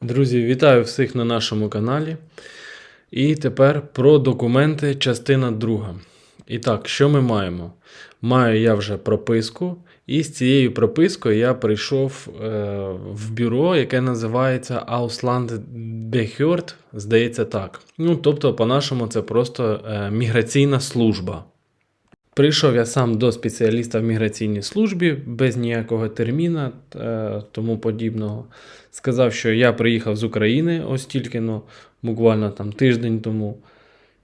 Друзі, вітаю всіх на нашому каналі. І тепер про документи, частина друга. І так, що ми маємо? Маю я вже прописку, і з цією пропискою я прийшов е, в бюро, яке називається Ausland Behörd, здається так. Ну, тобто, по-нашому, це просто е, міграційна служба. Прийшов я сам до спеціаліста в міграційній службі без ніякого терміна е, тому подібного. Сказав, що я приїхав з України ось тільки ну, буквально там тиждень тому,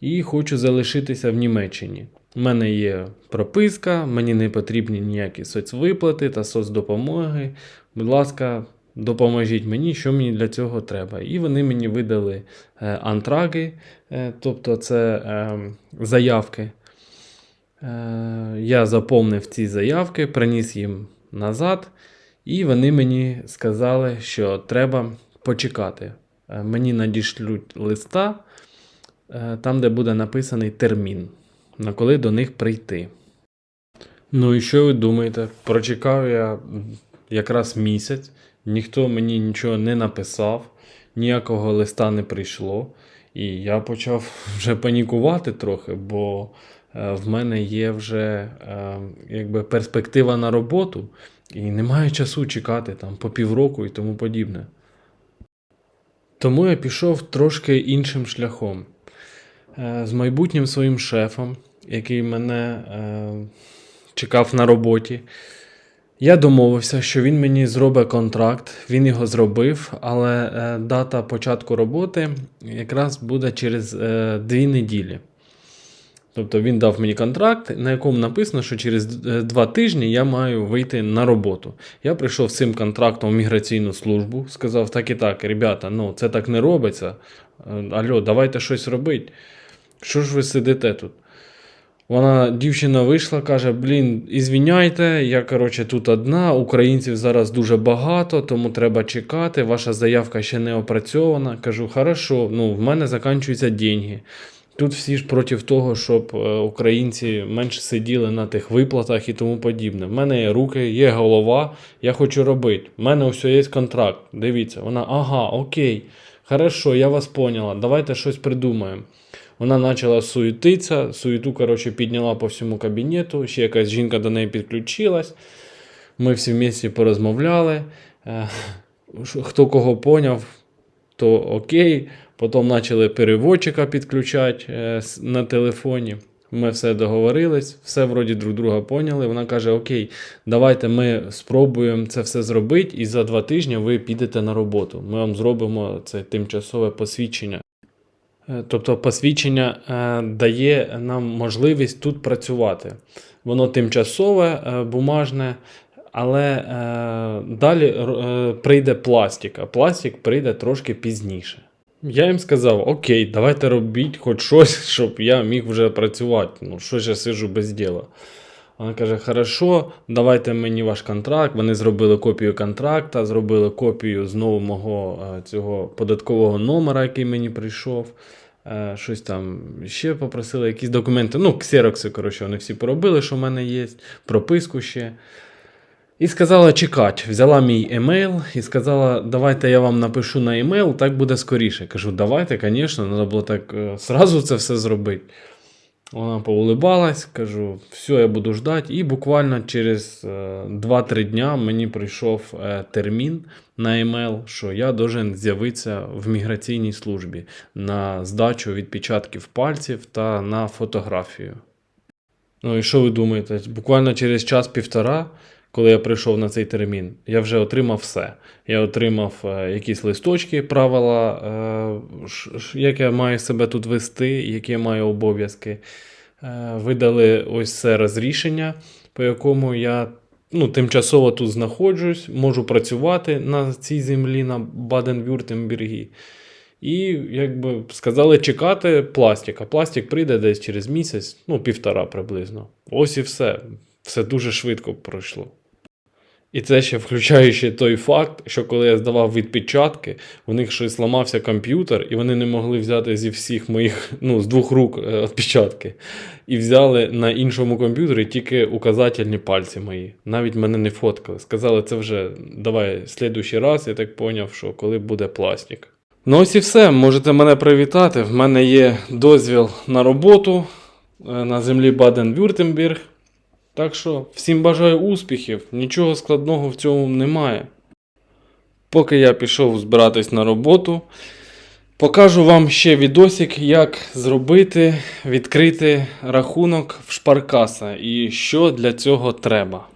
і хочу залишитися в Німеччині. У мене є прописка, мені не потрібні ніякі соцвиплати та соцдопомоги. Будь ласка, допоможіть мені, що мені для цього треба. І вони мені видали е, антраги, е, тобто це е, заявки. Е, Я заповнив ці заявки, приніс їм назад, і вони мені сказали, що треба почекати. Е, Мені надішлють листа, е, там, де буде написаний термін, на коли до них прийти. Ну і що ви думаєте? Прочекав я якраз місяць, ніхто мені нічого не написав, ніякого листа не прийшло. І я почав вже панікувати трохи, бо в мене є вже е, якби перспектива на роботу, і немає часу чекати там по півроку і тому подібне. Тому я пішов трошки іншим шляхом. Е, З майбутнім своїм шефом, який мене е, чекав на роботі. Я домовився, що він мені зробить контракт, він його зробив, але е, дата початку роботи якраз буде через е, дві неділі. Тобто він дав мені контракт, на якому написано, що через е, два тижні я маю вийти на роботу. Я прийшов з цим контрактом в міграційну службу, сказав: так і так, ребята, ну це так не робиться. Е, Алло, давайте щось робити. Що ж ви сидите тут? Вона, дівчина вийшла, каже: Блін, ізвіняйте, я коротше тут одна, українців зараз дуже багато, тому треба чекати. Ваша заявка ще не опрацьована. Кажу, хорошо, ну в мене закінчуються деньги. Тут всі ж проти того, щоб е, українці менше сиділи на тих виплатах і тому подібне. В мене є руки, є голова, я хочу робити. У мене все є контракт. Дивіться, вона, ага, окей, хорошо, я вас поняла, давайте щось придумаємо. Вона почала суетитися, суету, коротше, підняла по всьому кабінету, ще якась жінка до неї підключилась. Ми всі вместе порозмовляли. Е, Хто кого поняв, то окей. Потім почали переводчика підключати е, на телефоні. Ми все договорились, все вроді друг друга поняли. Вона каже: Окей, давайте ми спробуємо це все зробити, і за два тижні ви підете на роботу. Ми вам зробимо це тимчасове посвідчення. Е, Тобто посвідчення е, дає нам можливість тут працювати. Воно тимчасове, бумажне, але е, далі е, прийде пластик, а пластик прийде трошки пізніше. Я їм сказав: Окей, давайте робіть хоч щось, щоб я міг вже працювати. Ну, що ж я сижу без діла. Вона каже: Хорошо, давайте мені ваш контракт. Вони зробили копію контракта, зробили копію знову мого е, цього податкового номера, який мені прийшов. Е, Щось там ще попросили, якісь документи. Ну, ксерокси, коротше, вони всі поробили, що в мене є, прописку ще. І сказала чекати. Взяла мій емейл і сказала, давайте я вам напишу на емейл, так буде скоріше. Кажу, давайте, звісно, треба було так е, сразу це все зробити. Вона поулибалась, кажу, все, я буду ждати. І буквально через е, 2-3 дня мені прийшов е, термін на емейл, що я должен з'явитися в міграційній службі на здачу відпечатків пальців та на фотографію. Ну і що ви думаєте? Буквально через час-півтора, коли я прийшов на цей термін, я вже отримав все. Я отримав е, якісь листочки, правила, е, як я маю себе тут вести, які я маю обов'язки. Е, видали ось це розрішення, по якому я ну, тимчасово тут знаходжусь, можу працювати на цій землі, на Баден-Вюртембергі. І якби сказали чекати пластик, а пластик прийде десь через місяць, ну, півтора приблизно. Ось і все. Все дуже швидко пройшло. І це ще включаючи той факт, що коли я здавав відпечатки, у них щось ламався комп'ютер, і вони не могли взяти зі всіх моїх, ну, з двох рук е, відпечатки. І взяли на іншому комп'ютері тільки указательні пальці мої. Навіть мене не фоткали. Сказали, це вже давай слідуючий раз, я так поняв, що коли буде пластик. Ну ось і все. Можете мене привітати. В мене є дозвіл на роботу е, на землі Баден-Вюртемберг. Так що всім бажаю успіхів, нічого складного в цьому немає. Поки я пішов збиратись на роботу, покажу вам ще відосик, як зробити, відкрити рахунок в Шпаркаса і що для цього треба.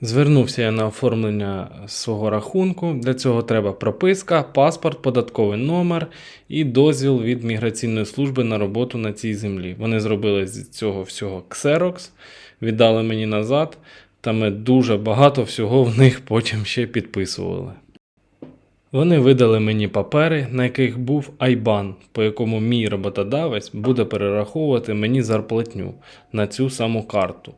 Звернувся я на оформлення свого рахунку. Для цього треба прописка, паспорт, податковий номер і дозвіл від міграційної служби на роботу на цій землі. Вони зробили з цього всього ксерокс, віддали мені назад, та ми дуже багато всього в них потім ще підписували. Вони видали мені папери, на яких був айбан, по якому мій роботодавець буде перераховувати мені зарплатню на цю саму карту,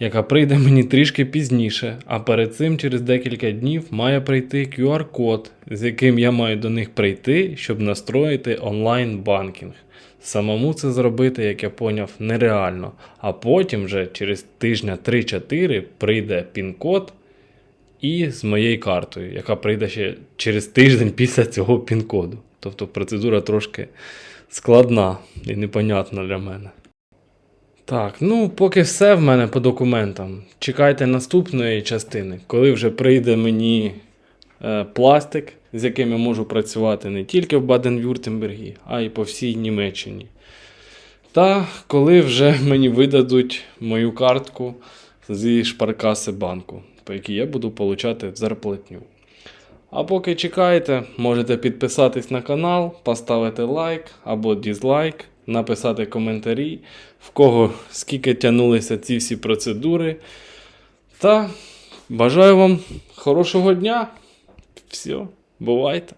яка прийде мені трішки пізніше, а перед цим через декілька днів має прийти QR-код, з яким я маю до них прийти, щоб настроїти онлайн-банкінг. Самому це зробити, як я поняв, нереально. А потім вже через тижня 3-4 прийде пін-код і з моєю картою, яка прийде ще через тиждень після цього пін-коду. Тобто процедура трошки складна і непонятна для мене. Так, ну поки все в мене по документам. Чекайте наступної частини, коли вже прийде мені пластик, з яким я можу працювати не тільки в Баден-Вюртембергі, а й по всій Німеччині. Та коли вже мені видадуть мою картку зі шпаркаси банку, по якій я буду получати зарплатню. А поки чекаєте, можете підписатись на канал, поставити лайк або дізлайк, написати коментарі, в кого скільки тягнулися ці всі процедури. Та бажаю вам хорошого дня. Все, бувайте!